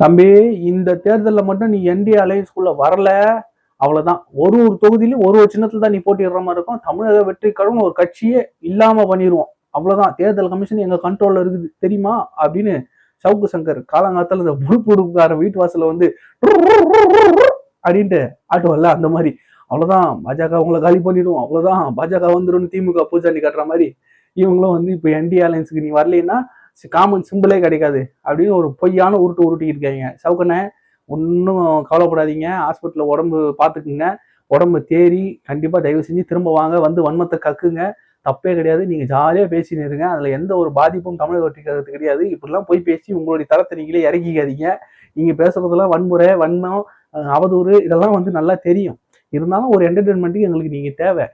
தம்பி இந்த தேர்தலில் மட்டும் நீ என்டி அலையன்ஸ்குள்ள வரல. அவ்வளோதான் ஒரு ஒரு தொகுதியிலும் ஒரு ஒரு சின்னத்தில் தான் நீ போட்டிடுற மாதிரி இருக்கும். தமிழக வெற்றி கழகம் ஒரு கட்சியே இல்லாமல் பண்ணிடுவோம் அவ்வளோதான் தேர்தல் கமிஷன் எங்க கண்ட்ரோலில் இருக்குது. தெரியுமா? அப்படின்னு சவுக்கு சங்கர் காலங்காத்தால இந்த புழுப்புடுக்கார வீட்டு வாசல்ல வந்து அப்படின்ட்டு ஆட்டுவல்ல அந்த மாதிரி. அவ்வளோதான் பாஜக உங்களை காலி பண்ணிடுவோம் அவ்வளோதான் பாஜக வந்துடும் திமுக பூஜாண்டி கட்டுற மாதிரி இவங்களும் வந்து இப்போ என்டி அலையன்ஸுக்கு நீ வரலைன்னா காமன் சிம்பிளே கிடைக்காது. அப்படின்னு ஒரு பொய்யான உருட்டு உருட்டிட்டு இருக்காங்க சவுக்கண்ணே ஒன்றும் கவலைப்படாதீங்க. ஹாஸ்பிட்டலில் உடம்பு பார்த்துக்குங்க. உடம்பு தேறி கண்டிப்பாக தயவு செஞ்சு திரும்ப வாங்க. வந்து வன்மத்தை கக்குங்க. தப்பே கிடையாது. நீங்கள் ஜாலியாக பேசின்னு இருங்க. அதில் எந்த ஒரு பாதிப்பும் தமிழக ஒட்டிக்கிறது கிடையாது. இப்படிலாம் போய் பேசி உங்களுடைய தரத்தை நீங்களே இறக்கிக்காதீங்க. நீங்கள் பேசுகிறதெல்லாம் வன்முறை வன்மம் அவதூறு இதெல்லாம் வந்து நல்லா தெரியும். இருந்தாலும் ஒரு என்டர்டெயின்மெண்ட்டுக்கு எங்களுக்கு நீங்கள் தேவை.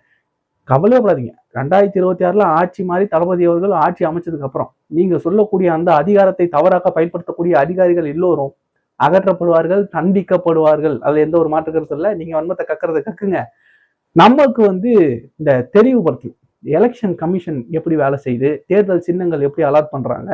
கவலையப்படாதீங்க ரெண்டாயிரத்தி இருபத்தி ஆறில் ஆட்சி மாதிரி தளபதி அவர்கள் ஆட்சி அமைச்சதுக்கு அப்புறம் நீங்கள் சொல்லக்கூடிய அந்த அதிகாரத்தை தவறாக பயன்படுத்தக்கூடிய அதிகாரிகள் எல்லோரும் அகற்றப்படுவார்கள் தண்டிக்கப்படுவார்கள். அதில் எந்த ஒரு மாற்று கருத்து இல்லை. நீங்கள் வன்மத்தை கக்கறதை கக்குங்க. நமக்கு வந்து இந்த தெளிவுபடுத்தி எலெக்ஷன் கமிஷன் எப்படி வேலை செய்யுது தேர்தல் சின்னங்கள் எப்படி அலாட் பண்ணுறாங்க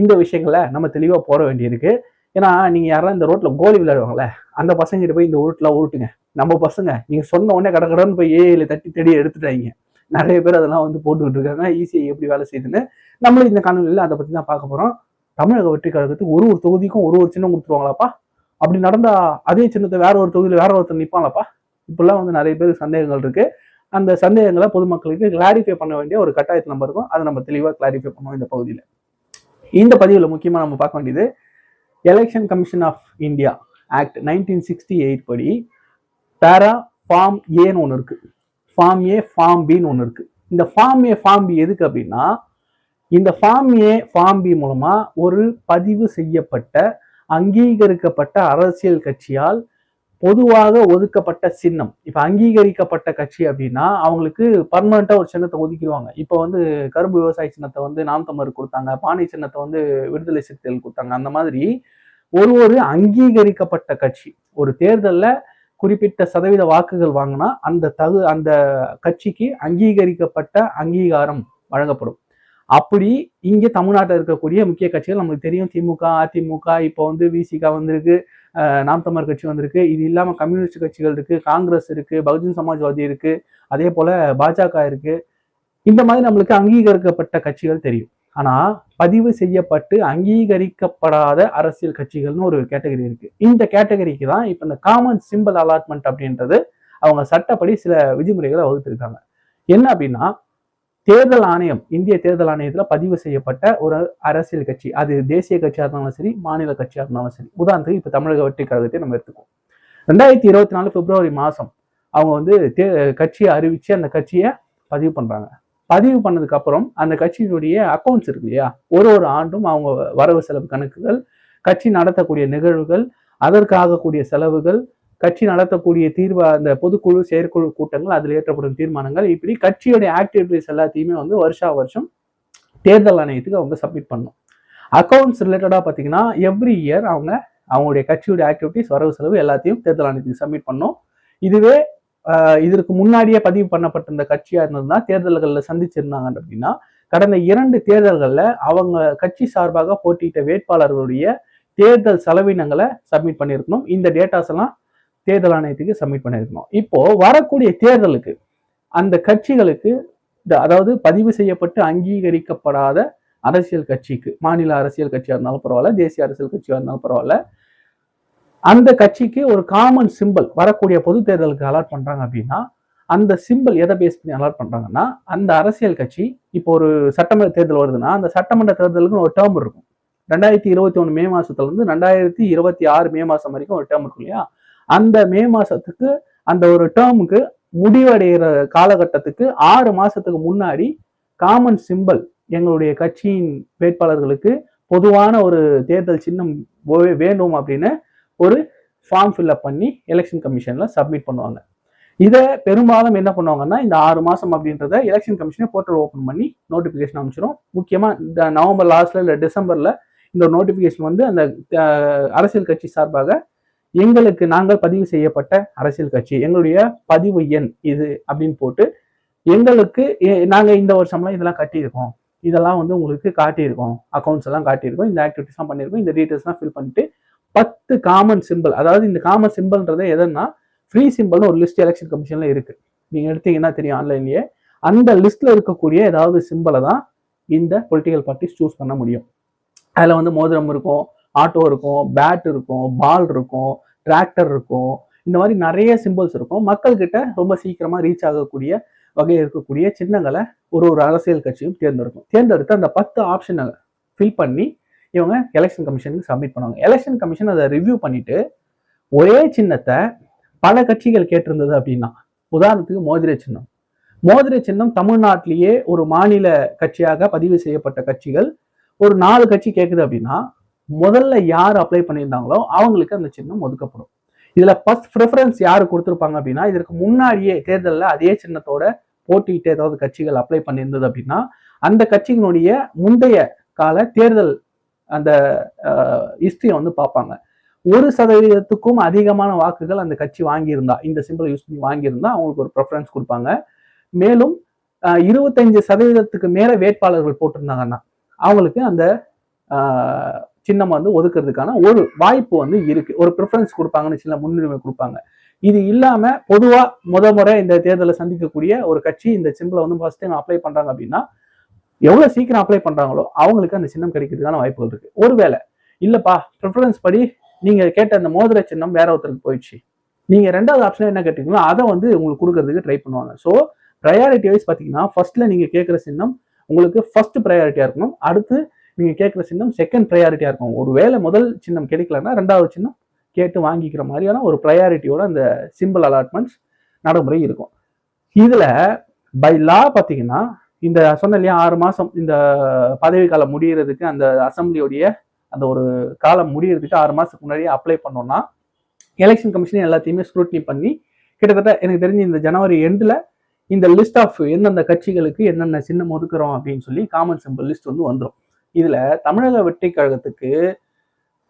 இந்த விஷயங்களை நம்ம தெளிவாக போட வேண்டியிருக்கு. ஏன்னா நீங்கள் யாராவது இந்த ரோட்டில் கோலி விளையாடுவாங்களே அந்த பசங்கிட்ட போய் இந்த உருட்டுல உருட்டுங்க. நம்ம பசங்க நீங்கள் சொன்ன உடனே கட கடன்னு போய் ஏழு தட்டி தேடி எடுத்துட்டாங்க. நிறைய பேர் அதெல்லாம் வந்து போட்டுக்கிட்டு இருக்காங்க ஈஸியாக எப்படி வேலை செய்யுதுன்னு நம்மளும் இந்த காணொலியில் அதை பற்றி தான் பார்க்க போகிறோம் தமிழக வெற்றி கழகத்துக்கு ஒரு ஒரு தொகுதிக்கும் ஒரு ஒரு சின்னம் கொடுத்துருவாங்களாப்பா? அப்படி நடந்தா அதே சின்னத்தை வேற ஒரு தொகுதியில் வேற ஒருத்தர் நிற்பாங்களாப்பா இப்படிலாம் வந்து நிறைய பேருக்கு சந்தேகங்கள் இருக்கு. அந்த சந்தேகங்களை பொதுமக்களுக்கு கிளாரிஃபை பண்ண வேண்டிய ஒரு கட்டாயத்தில் நம்ம இருக்கும். அதை நம்ம தெளிவாக கிளாரிஃபை பண்ணுவோம் இந்த பகுதியில். இந்த பதிவில் முக்கியமாக நம்ம பார்க்க வேண்டியது election commission of India act nineteen sixty eight படி பேரா ஃபார்ம் ஏன்னு ஒன்று இருக்குது ஃபார்ம் ஏ ஃபார்ம் பின்னு ஒன்று இருக்கு. இந்த ஃபார்ம் ஏ ஃபார்ம் பி எதுக்கு அப்படின்னா இந்த ஃபார்ம் ஏ ஃபார்ம் பி மூலமாக ஒரு பதிவு செய்யப்பட்ட அங்கீகரிக்கப்பட்ட அரசியல் கட்சியால் பொதுவாக ஒதுக்கப்பட்ட சின்னம். இப்போ அங்கீகரிக்கப்பட்ட கட்சி அப்படின்னா அவங்களுக்கு பர்மனெண்ட்டாக ஒரு சின்னத்தை ஒதுக்கிடுவாங்க. இப்போ வந்து கரும்பு விவசாய சின்னத்தை வந்து நாம் தமிழர் கொடுத்தாங்க பானை சின்னத்தை வந்து விடுதலை சிறுத்தைகள் கொடுத்தாங்க. அந்த மாதிரி ஒரு ஒரு அங்கீகரிக்கப்பட்ட கட்சி. ஒரு தேர்தலில் குறிப்பிட்ட சதவீத வாக்குகள் வாங்கினா அந்த தகு அந்த கட்சிக்கு அங்கீகரிக்கப்பட்ட அங்கீகாரம் வழங்கப்படும். அப்படி இங்கே தமிழ்நாட்டில் இருக்கக்கூடிய முக்கிய கட்சிகள் நமக்கு தெரியும். திமுக அதிமுக இப்போ வந்து விசிகா வந்திருக்கு நாம் தமிழர் கட்சி வந்திருக்கு. இது இல்லாமல் கம்யூனிஸ்ட் கட்சிகள் இருக்குது காங்கிரஸ் இருக்குது பகுஜன் சமாஜ்வாதி இருக்கு அதே போல் பாஜக இருக்குது இந்த மாதிரி நம்மளுக்கு அங்கீகரிக்கப்பட்ட கட்சிகள் தெரியும். ஆனால் பதிவு செய்யப்பட்டு அங்கீகரிக்கப்படாத அரசியல் கட்சிகள்னு ஒரு கேட்டகரி இருக்குது இந்த கேட்டகரிக்கு தான் இப்போ இந்த காமன் சிம்பிள் அலாட்மெண்ட் அப்படின்றது அவங்க சட்டப்படி சில விதிமுறைகளை வகுத்திருக்காங்க. என்ன அப்படின்னா தேர்தல் ஆணையம் இந்திய தேர்தல் ஆணையத்தில் பதிவு செய்யப்பட்ட ஒரு அரசியல் கட்சி. அது தேசிய கட்சியாக இருந்தாலும் சரி மாநில கட்சியாக இருந்தாலும் சரி. உதாரணத்துக்கு இப்போ தமிழக வெற்றி கழகத்தை நம்ம எடுத்துக்குவோம். ரெண்டாயிரத்தி இருபத்தி நாலு பிப்ரவரி மாதம் அவங்க வந்து தே கட்சியை அறிவித்து அந்த கட்சியை பதிவு பண்ணுறாங்க பதிவு பண்ணதுக்கு அப்புறம் அந்த கட்சியினுடைய அக்கௌண்ட்ஸ் இருக்கு இல்லையா? ஒரு ஒரு ஆண்டும் அவங்க வரவு செலவு கணக்குகள் கட்சி நடத்தக்கூடிய நிகழ்வுகள் அதற்காகக்கூடிய செலவுகள் கட்சி நடத்தக்கூடிய தீர்வு அந்த பொதுக்குழு செயற்குழு கூட்டங்கள் அதில் ஏற்றப்படும் தீர்மானங்கள் இப்படி கட்சியுடைய ஆக்டிவிட்டிஸ் எல்லாத்தையுமே வந்து வருஷா வருஷம் தேர்தல் ஆணையத்துக்கு அவங்க சப்மிட் பண்ணும். அக்கௌண்ட்ஸ் ரிலேட்டடாக பார்த்தீங்கன்னா எவ்ரி இயர் அவங்க அவங்களுடைய கட்சியுடைய ஆக்டிவிட்டிஸ் வரவு செலவு எல்லாத்தையும் தேர்தல் ஆணையத்துக்கு சப்மிட் பண்ணணும் இதுவே இதற்கு முன்னாடியே பதிவு பண்ணப்பட்டிருந்த கட்சியா இருந்ததுன்னா தேர்தல்களில் சந்திச்சிருந்தாங்க அப்படின்னா கடந்த இரண்டு தேர்தல்களில் அவங்க கட்சி சார்பாக போட்டியிட்ட வேட்பாளர்களுடைய தேர்தல் செலவினங்களை சப்மிட் பண்ணியிருக்கணும். இந்த டேட்டாஸ் எல்லாம் தேர்தல் ஆணையத்துக்கு சப்மிட் பண்ணியிருக்கணும். இப்போ வரக்கூடிய தேர்தலுக்கு அந்த கட்சிகளுக்கு இந்த- அதாவது பதிவு செய்யப்பட்டு அங்கீகரிக்கப்படாத அரசியல் கட்சிக்கு மாநில அரசியல் கட்சியாக இருந்தாலும் பரவாயில்ல தேசிய அரசியல் கட்சியாக இருந்தாலும் பரவாயில்ல அந்த கட்சிக்கு ஒரு காமன் சிம்பல் வரக்கூடிய பொது தேர்தலுக்கு அலாட் பண்ணுறாங்க அப்படின்னா அந்த சிம்பல் எதை பேஸ் பண்ணி அலாட் பண்ணுறாங்கன்னா அந்த அரசியல் கட்சி இப்போ ஒரு சட்டமன்ற தேர்தல் வருதுன்னா அந்த சட்டமன்ற தேர்தலுக்கு ஒரு டேர்ம் இருக்கும். ரெண்டாயிரத்தி இருபத்தி ஒன்று மே மாதத்துலேருந்து ரெண்டாயிரத்தி இருபத்தி ஆறு மே மாதம் வரைக்கும் ஒரு டேர்ம் இருக்கும் இல்லையா? அந்த மே மாதத்துக்கு அந்த ஒரு டேர்முக்கு முடிவடைகிற காலகட்டத்துக்கு ஆறு மாதத்துக்கு முன்னாடி காமன் சிம்பல் எங்களுடைய கட்சியின் வேட்பாளர்களுக்கு பொதுவான ஒரு தேர்தல் சின்னம் வே- வேண்டும் அப்படின்னு ஒரு ஃபார்ம் ஃபில்அப் பண்ணி எலெக்ஷன் கமிஷனில் சப்மிட் பண்ணுவாங்க. இதை பெரும்பாலும் என்ன பண்ணுவாங்கன்னா இந்த ஆறு மாதம் அப்படின்றத எலெக்ஷன் கமிஷனே போர்ட்டல் ஓப்பன் பண்ணி நோட்டிஃபிகேஷன் அமைச்சிரும் முக்கியமாக இந்த நவம்பர் லாஸ்ட்டில் இல்லை டிசம்பரில் இந்த நோட்டிஃபிகேஷன் வந்து அந்த அரசியல் கட்சி சார்பாக எங்களுக்கு நாங்கள் பதிவு செய்யப்பட்ட அரசியல் கட்சி எங்களுடைய பதிவு எண் இது அப்படின்னு போட்டு எங்களுக்கு நாங்கள் இந்த வருஷம்லாம் இதெல்லாம் கட்டியிருக்கோம். இதெல்லாம் வந்து உங்களுக்கு காட்டியிருக்கோம். அக்கௌண்ட்ஸ் எல்லாம் காட்டியிருக்கோம். இந்த ஆக்டிவிட்டிஸ்லாம் பண்ணியிருக்கோம். இந்த டீட்டெயில்ஸ்லாம் ஃபில் பண்ணிட்டு பத்து காமன் சிம்பிள் அதாவது இந்த காமன் சிம்பிள்ன்றது எதுன்னா ஃப்ரீ சிம்பிள்னு ஒரு லிஸ்ட் எலெக்ஷன் கமிஷன்ல இருக்கு. நீங்க எடுத்தீங்கன்னா தெரியும் ஆன்லைன்லயே அந்த லிஸ்ட்ல இருக்கக்கூடிய ஏதாவது சிம்பிளை தான் இந்த பொலிட்டிக்கல் பார்ட்டிஸ் சூஸ் பண்ண முடியும். அதுல வந்து மோதிரம் இருக்கும் ஆட்டோ இருக்கும் பேட் இருக்கும் பால் இருக்கும் டிராக்டர் இருக்கும். இந்த மாதிரி நிறைய சிம்பிள்ஸ் இருக்கும். மக்கள்கிட்ட ரொம்ப சீக்கிரமா ரீச் ஆகக்கூடிய வகையில் இருக்கக்கூடிய சின்னங்களை ஒரு ஒரு அரசியல் கட்சியும் தேர்ந்தெடுக்கும். தேர்ந்தெடுத்து அந்த பத்து ஆப்ஷனை ஃபில் பண்ணி இவங்க எலெக்ஷன் கமிஷனுக்கு சப்மிட் பண்ணுவாங்க. எலெக்ஷன் கமிஷன் அதை ரிவ்யூ பண்ணிட்டு ஒரே சின்னத்தை பல கட்சிகள் கேட்டிருந்தது அப்படின்னா உதாரணத்துக்கு மோதிர சின்னம். மோதிர சின்னம் தமிழ்நாட்டிலேயே ஒரு மாநில கட்சியாக பதிவு செய்யப்பட்ட கட்சிகள் ஒரு நாலு கட்சி கேட்குது அப்படின்னா முதல்ல யார் அப்ளை பண்ணியிருந்தாங்களோ அவங்களுக்கு அந்த சின்னம் ஒதுக்கப்படும். இதுல ஃபர்ஸ்ட் ப்ரிஃபரன்ஸ் யாரு கொடுத்துருப்பாங்க அப்படின்னா இதற்கு முன்னாடியே தேர்தலில் அதே சின்னத்தோட போட்டியிட்டு ஏதாவது கட்சிகள் அப்ளை பண்ணியிருந்தது அப்படின்னா அந்த கட்சிகளுடைய முந்தைய கால தேர்தல் அந்த ஹிஸ்ட்ரியை வந்து பார்ப்பாங்க. ஒரு சதவீதத்துக்கும் அதிகமான வாக்குகள் அந்த கட்சி வாங்கியிருந்தா இந்த சிம்பிளை யூஸ் பண்ணி வாங்கியிருந்தா அவங்களுக்கு ஒரு ப்ரெஃபரன்ஸ் கொடுப்பாங்க. மேலும் இருபத்தஞ்சு சதவீதத்துக்கு மேலே வேட்பாளர்கள் போட்டிருந்தாங்கன்னா அவங்களுக்கு அந்த சின்னம் வந்து ஒதுக்குறதுக்கான ஒரு வாய்ப்பு வந்து இருக்கு. ஒரு ப்ரிஃபரன்ஸ் கொடுப்பாங்கன்னு சின்ன முன்னுரிமை கொடுப்பாங்க. இது இல்லாம பொதுவா முத முறை இந்த தேர்தலை சந்திக்கக்கூடிய ஒரு கட்சி இந்த சிம்பிளை வந்து ஃபர்ஸ்ட் டைம் அப்ளை பண்றாங்க அப்படின்னா எவ்வளோ சீக்கிரம் அப்ளை பண்ணுறாங்களோ அவங்களுக்கு அந்த சின்னம் கிடைக்கிறதுக்கான வாய்ப்புகள் இருக்குது ஒருவேளை இல்லைப்பா ப்ரிஃபரன்ஸ் படி நீங்கள் கேட்ட அந்த மோதிர சின்னம் வேற ஒருத்தருக்கு போயிடுச்சு. நீங்கள் ரெண்டாவது ஆப்ஷன் என்ன கேட்டீங்களோ அதை வந்து உங்களுக்கு கொடுக்கறதுக்கு ட்ரை பண்ணுவாங்க. ஸோ ப்ரையாரிட்டி வைஸ் பார்த்தீங்கன்னா ஃபர்ஸ்ட்ல நீங்கள் கேட்குற சின்னம் உங்களுக்கு ஃபர்ஸ்ட் ப்ரையாரிட்டியாக இருக்கணும். அடுத்து நீங்கள் கேட்குற சின்னம் செகண்ட் ப்ரையாரிட்டியாக இருக்கும் ஒரு வேலை முதல் சின்னம் கிடைக்கலன்னா ரெண்டாவது சின்னம் கேட்டு வாங்கிக்கிற மாதிரியான ஒரு ப்ரையாரிட்டியோட அந்த சிம்பிள் அலாட்மெண்ட்ஸ் நடைமுறை இருக்கும். இதில் பை லா பார்த்தீங்கன்னா இந்த சொன்ன இல்லையா ஆறு மாதம் இந்த பதவி காலம் முடியறதுக்கு அந்த அசம்பிளியோடைய அந்த ஒரு காலம் முடிகிறதுக்கு ஆறு மாதத்துக்கு முன்னாடியே அப்ளை பண்ணோம்னா எலெக்ஷன் கமிஷன் எல்லாத்தையுமே ஸ்க்ரூட்னி பண்ணி கிட்டத்தட்ட எனக்கு தெரிஞ்சு இந்த ஜனவரி எண்டில் இந்த லிஸ்ட் ஆஃப் எந்தெந்த கட்சிகளுக்கு என்னென்ன சின்னம் ஒதுக்குறோம் அப்படின்னு சொல்லி காமன் சிம்பிள் லிஸ்ட் வந்து வந்துடும் இதில் தமிழக வெற்றி கழகத்துக்கு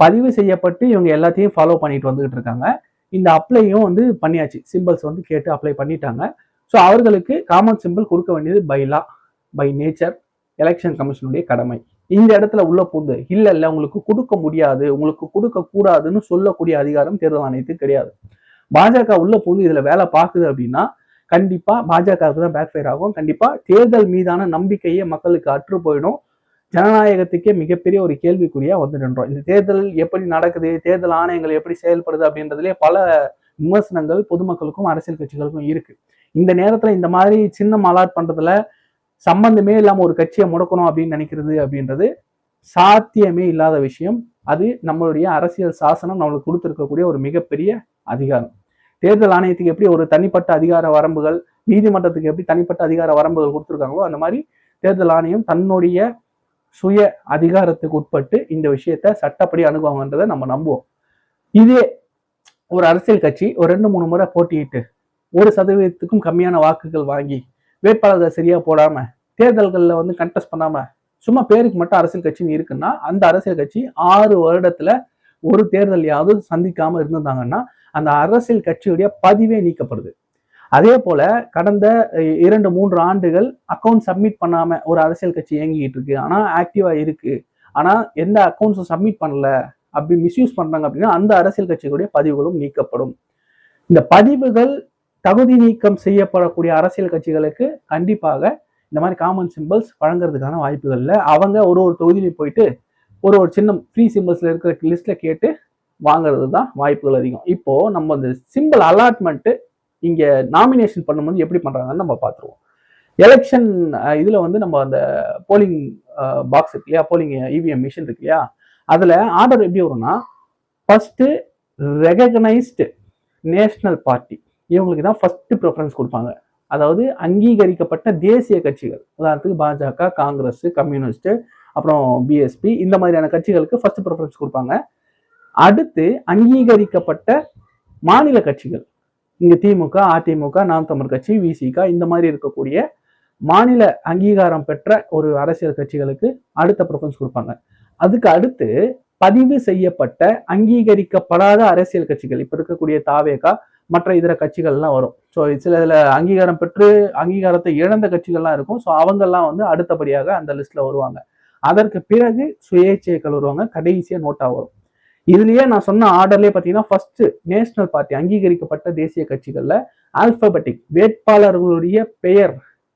பதிவு செய்யப்பட்டு இவங்க எல்லாத்தையும் ஃபாலோ பண்ணிட்டு வந்துகிட்டு இருக்காங்க. இந்த அப்ளையும் வந்து பண்ணியாச்சு. சிம்பிள்ஸ் வந்து கேட்டு அப்ளை பண்ணிட்டாங்க. ஸோ அவர்களுக்கு காமன் சிம்பிள் கொடுக்க வேண்டியது பைலா பை நேச்சர் எலெக்ஷன் கமிஷனுடைய கடமை. இந்த இடத்துல உள்ள பூந்து இல்லை இல்லை உங்களுக்கு கொடுக்க முடியாது உங்களுக்கு கொடுக்க கூடாதுன்னு சொல்லக்கூடிய அதிகாரம் தேர்தல் ஆணையத்துக்கு கிடையாது. பாஜக உள்ள பூந்து இதுல வேலை பார்க்குது அப்படின்னா கண்டிப்பா பாஜகவுக்கு தான் பேக் ஃபயர் ஆகும். கண்டிப்பா தேர்தல் மீதான நம்பிக்கையே மக்களுக்கு அற்று போயிடும். ஜனநாயகத்துக்கே மிகப்பெரிய ஒரு கேள்விக்குறியா வந்து நின்றோம். இந்த தேர்தல் எப்படி நடக்குது தேர்தல் ஆணையங்கள் எப்படி செயல்படுது அப்படின்றதுலே பல விமர்சனங்கள் பொதுமக்களுக்கும் அரசியல் கட்சிகளுக்கும் இருக்கு. இந்த நேரத்துல இந்த மாதிரி சின்னம் அலாட் பண்றதுல சம்பந்தமே இல்லாமல் ஒரு கட்சியை முடக்கணும் அப்படின்னு நினைக்கிறது அப்படின்றது சாத்தியமே இல்லாத விஷயம். அது நம்மளுடைய அரசியல் சாசனம் நம்மளுக்கு கொடுத்துருக்கக்கூடிய ஒரு மிகப்பெரிய அதிகாரம். தேர்தல் ஆணையத்துக்கு எப்படி ஒரு தனிப்பட்ட அதிகார வரம்புகள் நீதிமன்றத்துக்கு எப்படி தனிப்பட்ட அதிகார வரம்புகள் கொடுத்துருக்காங்களோ அந்த மாதிரி தேர்தல் ஆணையம் தன்னுடைய சுய அதிகாரத்துக்கு உட்பட்டு இந்த விஷயத்த சட்டப்படி அணுகுவாங்கன்றதை நம்ம நம்புவோம். இதே ஒரு அரசியல் கட்சி ஒரு ரெண்டு மூணு முறை போட்டியிட்டு ஒரு சதவீதத்துக்கும் கம்மியான வாக்குகள் வாங்கி வேட்பாளர்கள் சரியா போடாம தேர்தல்களில் வந்து கண்டெஸ்ட் பண்ணாம சும்மா பேருக்கு மட்டும் அரசியல் கட்சின்னு இருக்குன்னா அந்த அரசியல் கட்சி ஆறு வருடத்துல ஒரு தேர்தலையாவது சந்திக்காம இருந்திருந்தாங்கன்னா அந்த அரசியல் கட்சியுடைய பதிவே நீக்கப்படுது. அதே போல கடந்த இரண்டு மூன்று ஆண்டுகள் அக்கௌண்ட் சப்மிட் பண்ணாம ஒரு அரசியல் கட்சி இயங்கிட்டு இருக்கு. ஆனா ஆக்டிவா இருக்கு. ஆனா எந்த அக்கௌண்ட்ஸும் சப்மிட் பண்ணல. அப்படி மிஸ்யூஸ் பண்றாங்க அப்படின்னா அந்த அரசியல் கட்சிகளுடைய பதிவுகளும் நீக்கப்படும். இந்த பதிவுகள் தகுதி நீக்கம் செய்யப்படக்கூடிய அரசியல் கட்சிகளுக்கு கண்டிப்பாக இந்த மாதிரி காமன் சிம்பிள்ஸ் வழங்குறதுக்கான வாய்ப்புகள் இல்லை அவங்க ஒரு ஒரு தொகுதியிலையும் போயிட்டு ஒரு ஒரு சின்ன ஃப்ரீ சிம்பிள்ஸில் இருக்கிற லிஸ்ட்டில் கேட்டு வாங்குறது தான் வாய்ப்புகள் அதிகம். இப்போது நம்ம இந்த சிம்பிள் அலாட்மெண்ட்டு இங்கே நாமினேஷன் பண்ணும்போது எப்படி பண்ணுறாங்கன்னு நம்ம பார்த்துருவோம். எலெக்ஷன் இதில் வந்து நம்ம அந்த போலிங் பாக்ஸ் இருக்கு இல்லையா? போலிங் இவிஎம் மிஷின் இருக்கு இல்லையா? அதில் ஆர்டர் எப்படி வரும்னா ஃபஸ்ட்டு ரெகக்னைஸ்டு நேஷ்னல் பார்ட்டி இவங்களுக்கு தான் ஃபர்ஸ்ட் ப்ரிஃபரன்ஸ் கொடுப்பாங்க. அதாவது அங்கீகரிக்கப்பட்ட தேசிய கட்சிகள். உதாரணத்துக்கு பாஜக காங்கிரஸ் கம்யூனிஸ்ட் அப்புறம் பிஎஸ்பி இந்த மாதிரியான கட்சிகளுக்கு ஃபர்ஸ்ட் ப்ரிஃபரன்ஸ் கொடுப்பாங்க. அடுத்து அங்கீகரிக்கப்பட்ட மாநில கட்சிகள். இங்கே திமுக அதிமுக நாம் தமிழ் கட்சி விசிக இந்த மாதிரி இருக்கக்கூடிய மாநில அங்கீகாரம் பெற்ற ஒரு அரசியல் கட்சிகளுக்கு அடுத்த ப்ரிஃபரன்ஸ் கொடுப்பாங்க. அதுக்கு அடுத்து பதிவு செய்யப்பட்ட அங்கீகரிக்கப்படாத அரசியல் கட்சிகள். இப்ப இருக்கக்கூடிய தாவேகா மற்ற இதர கட்சிகள்லாம் வரும். ஸோ சில இதில் அங்கீகாரம் பெற்று அங்கீகாரத்தை இழந்த கட்சிகள்லாம் இருக்கும். ஸோ அவங்கெல்லாம் வந்து அடுத்தபடியாக அந்த லிஸ்ட்டில் வருவாங்க. அதற்கு பிறகு சுயேட்சைகள் வருவாங்க கடைசியாக நோட்டாக வரும். இதுலயே நான் சொன்ன ஆர்டர்லயே பாத்தீங்கன்னா ஃபர்ஸ்ட் நேஷனல் பார்ட்டி அங்கீகரிக்கப்பட்ட தேசிய கட்சிகள்ல ஆல்பபெட்டிக் வேட்பாளர்களுடைய பெயர்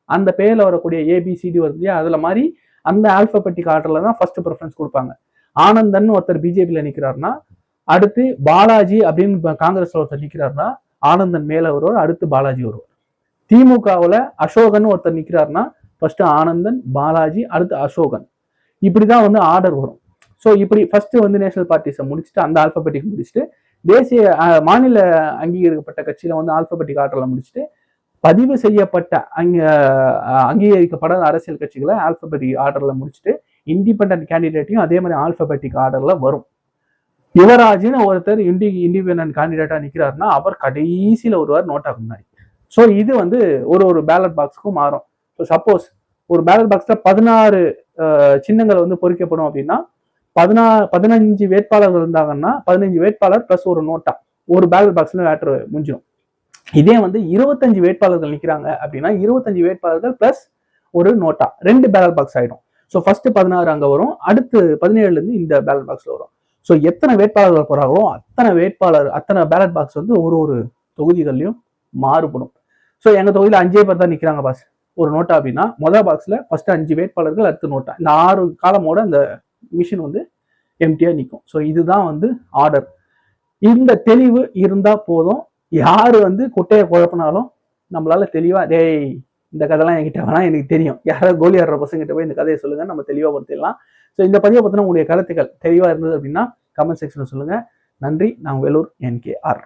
அந்த பெயர்ல வரக்கூடிய ஏபிசிடி வருது இல்லையா? அதுல மாதிரி அந்த ஆல்பபெட்டிக் ஆர்டர்ல தான் ஃபர்ஸ்ட் ப்ரிஃபரன்ஸ் கொடுப்பாங்க. ஆனந்தன் ஒருத்தர் பிஜேபியில நிக்கிறாருன்னா அடுத்து பாலாஜி அப்படின்னு இப்ப காங்கிரஸ்ல ஒருத்தர் நிக்கிறாருன்னா ஆனந்தன் மேல வருவார் அடுத்து பாலாஜி வருவார். திமுகவில் அசோகன் ஒருத்தர் நிக்கிறாருன்னா ஃபர்ஸ்ட் ஆனந்தன் பாலாஜி அடுத்து அசோகன். இப்படி தான் வந்து ஆர்டர் வரும். ஸோ இப்படி ஃபர்ஸ்ட் வந்து நேஷனல் பார்ட்டிஸை முடிச்சுட்டு அந்த ஆல்பபெட்டிக் முடிச்சுட்டு தேசிய மாநில அங்கீகரிக்கப்பட்ட கட்சியில வந்து ஆல்பபெட்டிக் ஆர்டரில் முடிச்சுட்டு பதிவு செய்யப்பட்ட அங்க அங்கீகரிக்கப்படாத அரசியல் கட்சிகளை ஆல்பபெட்டிக் ஆர்டரில் முடிச்சுட்டு இண்டிபெண்ட் கேண்டிடேட்டையும் அதே மாதிரி ஆல்பபெட்டிக் ஆர்டரில் வரும். யுவராஜ்னு ஒருத்தர் இண்டி இண்டிபெண்டன்ட் கேண்டிடேட்டா நிக்கிறாருன்னா அவர் கடைசியில வருவார் நோட்டாக முன்னாடி. ஸோ இது வந்து ஒரு ஒரு பேலட் பாக்ஸுக்கும் மாறும். ஸோ சப்போஸ் ஒரு பேலட் பாக்ஸ்ல பதினாறு சின்னங்கள் வந்து பொறிக்கப்படும் அப்படின்னா பதினா பதினஞ்சு வேட்பாளர்கள் இருந்தாங்கன்னா பதினஞ்சு வேட்பாளர் பிளஸ் ஒரு நோட்டா ஒரு பேலட் பாக்ஸ்ல வேட்டர் முடிஞ்சிடும். இதே வந்து இருபத்தஞ்சு வேட்பாளர்கள் நிக்கிறாங்க அப்படின்னா இருபத்தஞ்சு வேட்பாளர்கள் பிளஸ் ஒரு நோட்டா ரெண்டு பேலட் பாக்ஸ் ஆயிடும். ஸோ ஃபர்ஸ்ட் பதினாறு அங்க வரும் அடுத்து பதினேழுல இருந்து இந்த பேலட் பாக்ஸ்ல வரும். ஸோ எத்தனை வேட்பாளர்கள் போகிறாங்களோ அத்தனை வேட்பாளர் அத்தனை பேலட் பாக்ஸ் வந்து ஒரு ஒரு தொகுதிகள்லையும் மாறுபடும். ஸோ எங்கள் தொகுதியில் அஞ்சே பேர் தான் நிற்கிறாங்க பாஸ் ஒரு நோட்டா அப்படின்னா மொதல் பாக்ஸில் ஃபஸ்ட்டு அஞ்சு வேட்பாளர்கள் அடுத்து நோட்டா. இந்த ஆறு காலமோட அந்த மிஷின் வந்து எம்டியாக நிற்கும் ஸோ இதுதான் வந்து ஆர்டர் இந்த தெளிவு இருந்தால் போதும். யார் வந்து குட்டையை குழப்பினாலும் நம்மளால தெளிவாக டேய் இந்த கதைலாம் என்கிட்ட வேணா எனக்கு தெரியும். யாராவது கோலி ஆடுற பசங்கிட்ட போய் இந்த கதையை சொல்லுங்க நம்ம தெளிவாக படுத்திடலாம். ஸோ இந்த பதிவை பற்றின உங்களுடைய கருத்துக்கள் தெளிவாக இருந்தது அப்படின்னா கமெண்ட் செக்ஷனில் சொல்லுங்கள் நன்றி. நான் வேலூர் என்கேஆர்